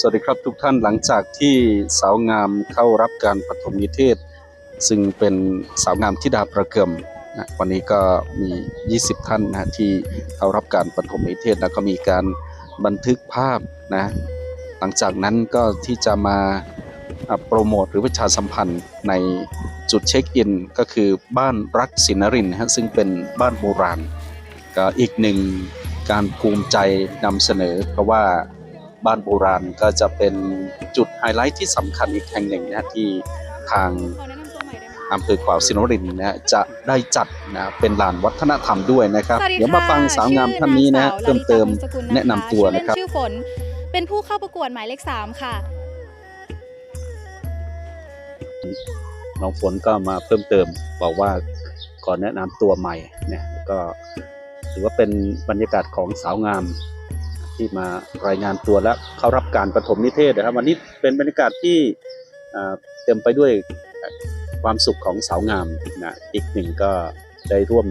สวัสดีครับทุกท่านหลังจากที่สาวงามเข้ารับการปฐมนิเทศ ซึ่งเป็นสาวงามทิดาประเกิมนะวันนี้ก็มี 20 ท่านนะที่เข้ารับการปฐมนิเทศแล้วก็มีการบันทึกภาพนะหลังจากนั้นก็ที่จะมาโปรโมทหรือประชาสัมพันธ์ในจุดเช็คอิน ก็คือบ้านรักศินรินร์นะฮะซึ่งเป็นบ้านโบราณก็อีกหนึ่งการภูมิใจนำเสนอเพราะว่า บ้านโบราณก็จะเป็นจุดไฮไลท์ที่สำคัญอีกแห่งหนึ่งนะฮะที่ทางขอแนะนำตัวใหม่ได้ไหมอำเภอขวาวสินวรินทร์นะฮะจะได้จัดนะเป็นลานวัฒนธรรมด้วยนะครับสวัสดีเดี๋ยวมาฟังค่ะสาวงามท่านนี้นะฮะชื่เพิ่มอนางสาวเติมลลิตาวงศ์สกุลแนะนำตัวนะครับชื่อเล่ชื่อฝนเป็นผู้เข้าประกวดหมายเลขสามค่ะน้องฝนก็มาเพิ่มเติมบอกว่าก่อนแนะนำตัวใหม่เนี่ยก็ถือว่าเป็นบรรยากาศของสาวงาม ที่มารายงานตัวและเข้ารับการปฐมนิเทศนะครับ วันนี้เป็นบรรยากาศที่เต็มไปด้วยความสุขของสาวงามนะอีกหนึ่งก็ได้ร่วม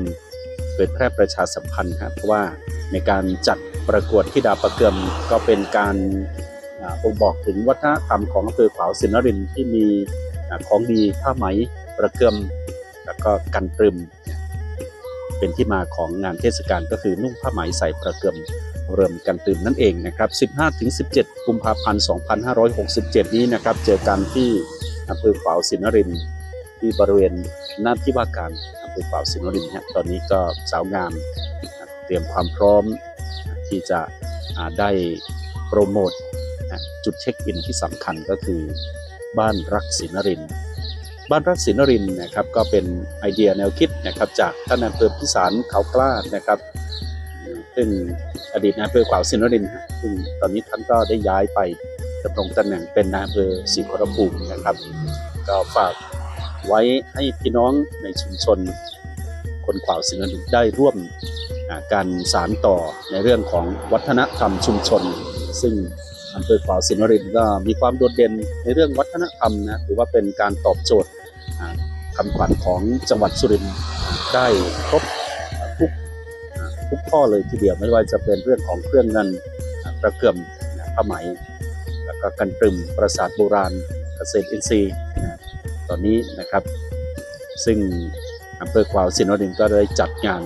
เผยแพร่ประชาสัมพันธ์ครับเพราะว่าในการจัดประกวดที่ดาประเกิมก็เป็นการบ่งบอกถึงวัฒนธรรมของอำเภอขวาวสินนรินที่มีของดีผ้าไหมประเกิมแล้วก็กันตรึม เป็นที่มาของงานเทศกาลก็คือนุ่งผ้าไหมใส่ประเกิม เริ่มกันตื่นนั่นเองนะครับ 15-17 กุมภาพันธ์ 2567 นี้นะครับ เจอกันที่อำเภอขวาวสินรินทร์ที่บริเวณหน้าที่ว่าการอำเภอขวาวสินรินทร์ฮะตอนนี้ก็สาวงามเตรียมความพร้อมที่จะได้โปรโมทจุดเช็คอินที่สำคัญก็คือบ้านรักศินรินทร์บ้านรักศินรินทร์นะครับก็เป็นไอเดียแนวคิดนะครับจากท่านอำเภอพิสารเขากล้านะครับ ซึ่งอดีตนายอำเภอขวาวสินนรินทร์ซึ่งตอนนี้ท่านก็ได้ย้ายไปดำรงตำแหน่งเป็นนายอำเภอศรีขอรภูมินะครับ ก็ฝากไว้ให้พี่น้องในชุมชน คนขวาวสินนรินทร์ได้ร่วมการสานต่อในเรื่องของวัฒนธรรมชุมชน ซึ่งอำเภอขวาวสินนรินทร์ก็มีความโดดเด่นในเรื่องวัฒนธรรมนะถือว่าเป็นการตอบโจทย์คำขวัญของจังหวัดสุรินทร์ได้ครบ ทุกข้อเลยทีเดียวไม่ว่าจะเป็นเรื่องของเครื่องเงินอ่าประเกื่อมผ้าไหม แล้วก็กันตรึมปราสาทโบราณเกษตรอินทรีย์ตอนนี้นะครับ ซึ่งอำเภอควาวสินวรินก็ได้จัดงาน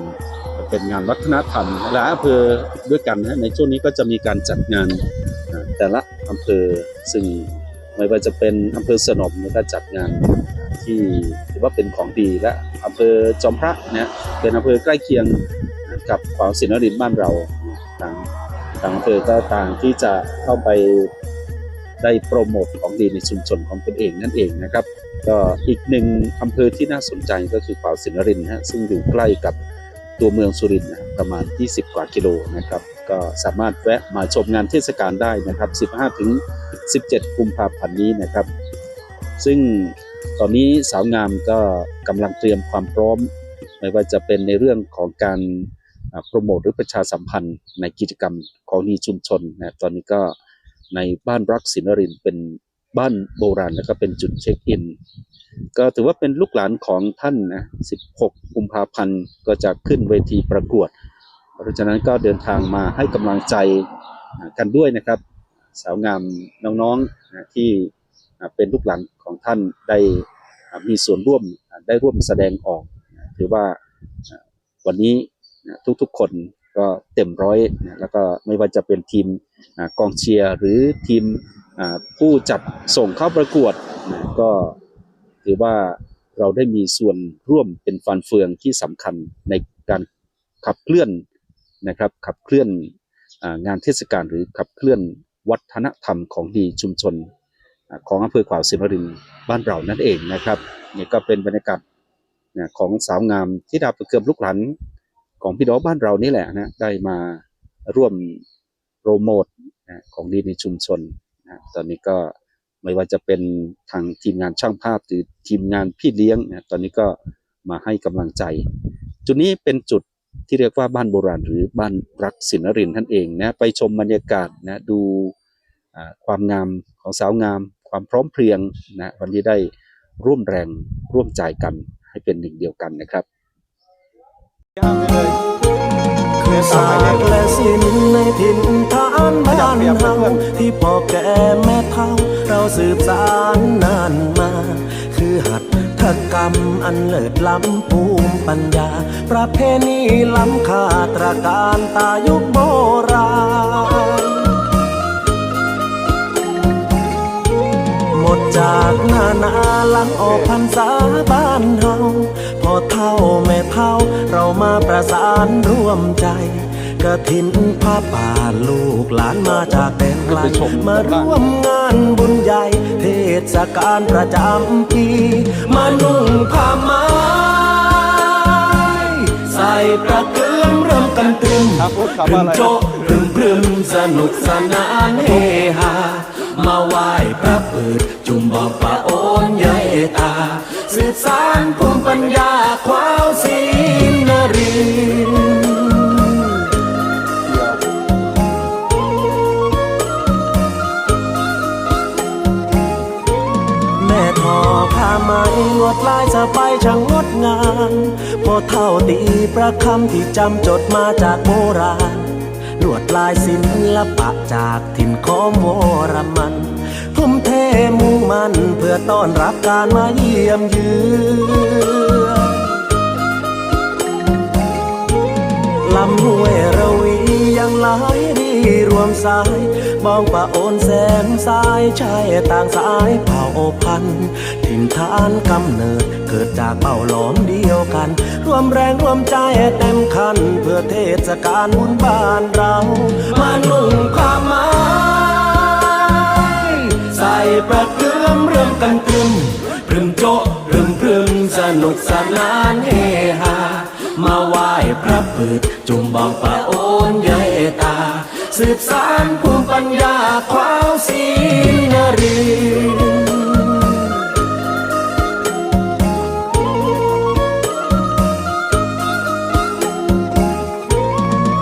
เป็นงานวัฒนธรรมหลายอำเภอด้วยกันนะในช่วงนี้ก็จะมีการจัดงานแต่ละอำเภอซึ่งไม่ว่าจะเป็นอำเภอสนมก็จัดงานที่ถือว่าเป็นของดีและอำเภอจอมพระเนี่ยเป็นอำเภอใกล้เคียง กับขวาวสินนรินบ้านเราทางทางอำเภอก็ต่างที่จะเข้าไปได้โปรโมทของดีในชุมชนของตนเองนั่นเองนะครับ ก็อีกหนึ่งอำเภอที่น่าสนใจก็คือขวาวสินนรินฮะซึ่งอยู่ใกล้กับตัวเมืองสุรินทร์ประมาณ 20 กว่ากิโลนะครับ ก็สามารถแวะมาชมงานเทศกาลได้นะครับ 15 ถึง 17 กุมภาพันธ์นี้นะครับ ซึ่งตอนนี้สาวงามก็กำลังเตรียมความพร้อม ไม่ว่าจะเป็นในเรื่องของการ โปรโมทหรือประชาสัมพันธ์ในกิจกรรมของดีชุมชนนะตอนนี้ก็ในบ้านรักศินรินเป็นบ้านโบราณแล้วก็เป็นจุดเช็คอิน ก็ถือว่าเป็นลูกหลานของท่านนะ 16 กุมภาพันธ์ก็จะขึ้นเวทีประกวด เพราะฉะนั้นก็เดินทางมาให้กำลังใจกันด้วยนะครับ สาวงามน้องๆที่เป็นลูกหลานของท่านได้มีส่วนร่วมได้ร่วมแสดงออก ถือว่าวันนี้ ทุกๆ คนก็เต็มร้อยนะแล้วก็ไม่ว่าจะเป็นทีมอกองเชียร์หรือทีมผู้จัดส่งเข้าประกวดนะก็ถือว่าเราได้มีส่วนร่วมเป็นฟันเฟืองที่สำคัญในการขับเคลื่อนนะครับขับเคลื่อนองานเทศกาลหรือขับเคลื่อนวัฒนธรรมของดีชุมชนอของอำเภอขวาวสินวรินทร์บ้านเรานั่นเองนะครับนี่ก็เป็นบรรยากาศของสาวงามที่ดาบเกือบลูกหลาน ของพี่น้องบ้านเรานี่แหละนะได้มาร่วมโปรโมทนะของดีในชุมชนนะตอนนี้ก็ไม่ว่าจะเป็นทางทีมงานช่างภาพหรือทีมงานพี่เลี้ยงนะตอนนี้ก็มาให้กำลังใจ จุดนี้เป็นจุดที่เรียกว่าบ้านโบราณหรือบ้านรักศินรินท์ท่านเองนะไปชมบรรยากาศนะดูความงามของสาวงาม ความพร้อมเพรียงนะวันนี้ได้ร่วมแรงร่วมใจกันให้เป็นหนึ่งเดียวกันนะครับ ขศาสตร์และศิลป์ในถิ่นฐานบ้านเฮาที่พ่อแก่แม่เฒ่า เราสืบสานนานมา คือหัตถกรรมอันเลิศล้ำภูมิปัญญา ประเพณีล้ำค่าตระการตายุคโบราณ หมดจากหน้านาหลังออกพรรษาบ้านเฮา พอเท่าแม่เท่า เรามาประสานร่วมใจกระถินผ้าป่าลูกหลานมาจากแดนไกลไปชมมาร่วมงานบุญใหญ่ เทศกาลประจำปีมานุ่งผ้าไหมใส่ประเกือมเริ่มกันตรึมครับพูดคำพรึว่ามอะไรโจะพรึมพรึมสนุกสนานเฮฮามาไหว้พระเปิดจุมบอกปะโอ นเยตา สืบสานภูมิปัญญาควาวศีนรินแม่ทอผ้าไหมลวดลายสบายช่างงดงามพอเท่าตีประคำที่จำจดมาจากโบราณลวดลายศิลปะจากถิ่นของโมรมัน มุ่งมันเพื่อต้อนรับการมาเยี่ยมเยือนลำห้วยระวียังไหลดีรวมสายบองปะโอนแสนสายชายต่างสายเผ่าพันธุ์ถิ่นฐานกำเนิดเกิดจากเป่าหลอมเดียวกัน รวมแรงรวมใจเต็มคัน เพื่อเทศกาลบุญบ้านเรา มานุ่ง สืบสานภูมิปัญญาควาวศีนรินทร์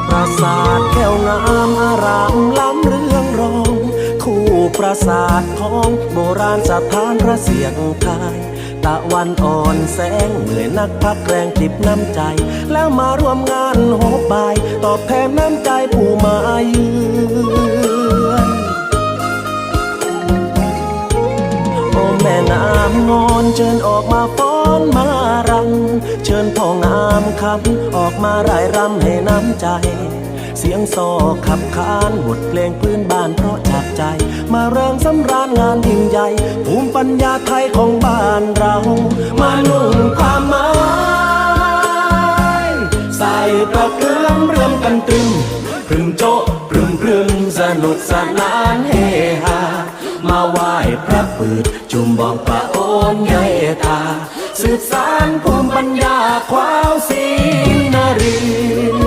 ปราสาทแก้วงามอารามล้ำเรื่องรอง คู่ปราสาททองโบราณสถานพระเสียงทาย ตะวันอ่อนแสงเหนื่อยนักพักแรงจิบน้ำใจ แล้วมาร่วมงานโหบาย ตอบแทนน้ำใจผู้มาเยือนโอ้แม่น้ำงอนเชิญออกมาฟ้อนมารังเชิญพ่องามคำออกมาร่ายรำให้น้ำใจเสียงซอขับขานบทเพลงพื้นบ้านเพราะจากใจ มาเริงสำราญงานยิ่งใหญ่ ภูมิปัญญาไทยของ กสนานเฮฮา มาไหว้พระปืดจุ่มบองปะโอนใหญ่ตา สืบสานภูมิปัญญาควาวสีนารี